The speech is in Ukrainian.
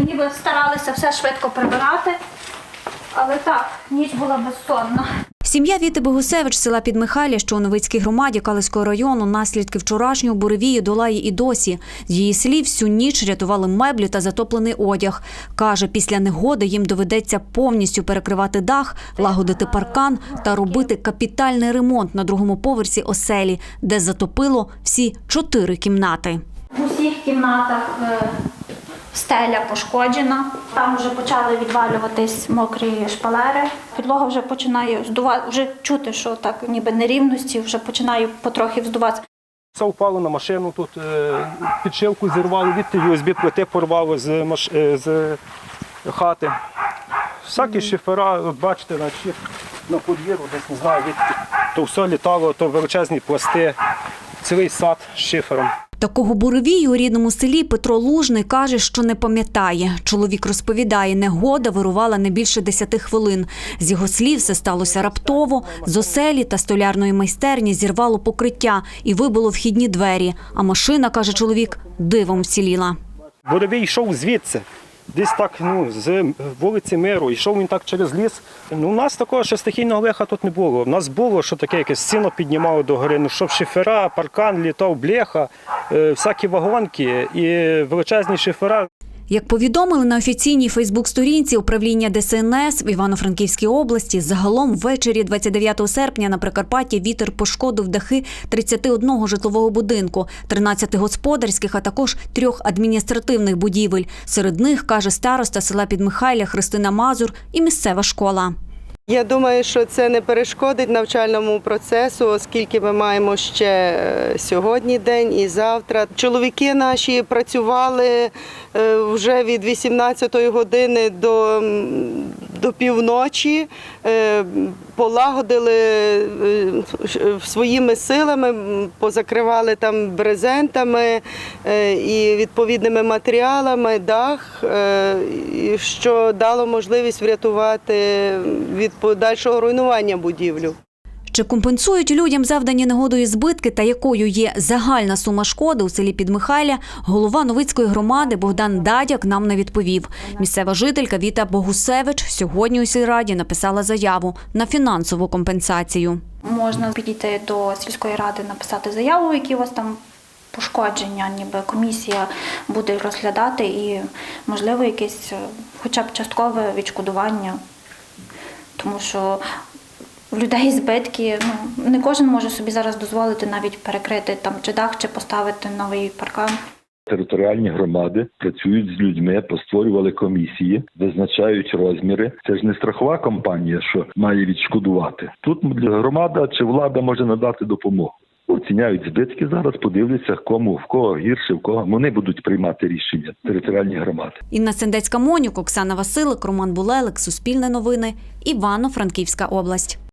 ніби старалися все швидко прибирати. Але так, ніч була безсонна. Сім'я Віти Богусевич села Підмихайля, що у Новицькій громаді Калицького району, наслідки вчорашнього буревію долає і досі. З її слів, всю ніч рятували меблі та затоплений одяг. Каже, після негоди їм доведеться повністю перекривати дах, лагодити паркан та робити капітальний ремонт на другому поверсі оселі, де затопило всі чотири кімнати. В усіх кімнатах е, стеля пошкоджена. Там вже почали відвалюватись мокрі шпалери. Підлога вже починає здувати, вже чути, що так ніби нерівності, вже починає потрохи вздуватися. Це впало на машину, тут е, підшивку зірвало, від USB плити порвало з, маш... е, з хати. Всякі шифера, от бачите, на, щит, на подвір'ю, десь не знаю, від... то все літало, то величезні пласти, цілий сад з шифером. Такого буревію у рідному селі Петро Лужний каже, що не пам'ятає. Чоловік розповідає, негода вирувала не більше 10 хвилин. З його слів, все сталося раптово. З оселі та столярної майстерні зірвало покриття і вибило вхідні двері. А машина, каже чоловік, дивом вціліла. Буревій йшов звідси, десь так ну, з вулиці Миру, йшов він так через ліс. Ну, у нас такого ще стихійного лиха тут не було. У нас було, що таке якесь сіно піднімало до гори, ну, щоб шифера, паркан, літав, бляха, е, всякі вагонки і величезні шифера. Як повідомили на офіційній Фейсбук-сторінці управління ДСНС в Івано-Франківській області, загалом ввечері 29 серпня на Прикарпатті вітер пошкодив дахи 31 житлового будинку, 13 господарських, а також трьох адміністративних будівель. Серед них, каже староста села Підмихайля Христина Мазур і місцева школа. Я думаю, що це не перешкодить навчальному процесу, оскільки ми маємо ще е, сьогодні день і завтра. Чоловіки наші працювали е, вже від 18-ї години до, до півночі, е, полагодили е, своїми силами, позакривали там брезентами е, і відповідними матеріалами дах, е, що дало можливість врятувати від подальшого руйнування будівлю. Чи компенсують людям завдані негодою збитки та якою є загальна сума шкоди у селі Підмихайля, голова Новицької громади Богдан Дадяк нам не відповів. Місцева жителька Віта Богусевич сьогодні у сільраді написала заяву на фінансову компенсацію. Можна підійти до сільської ради, написати заяву, які у вас там пошкодження, ніби комісія буде розглядати і, можливо, якесь е, хоча б часткове відшкодування. Тому що в людей збитки, ну, не кожен може собі зараз дозволити навіть перекрити там чи дах, чи поставити новий паркан. Територіальні громади працюють з людьми, постворювали комісії, визначають розміри. Це ж не страхова компанія, що має відшкодувати. Тут громада чи влада може надати допомогу. Оціняють збитки зараз, подивляться, кому в кого гірше, в кого вони будуть приймати рішення територіальні громади. Інна Сендецька Монюк, Оксана Василик, Роман Булелик, Суспільне новини, Івано-Франківська область.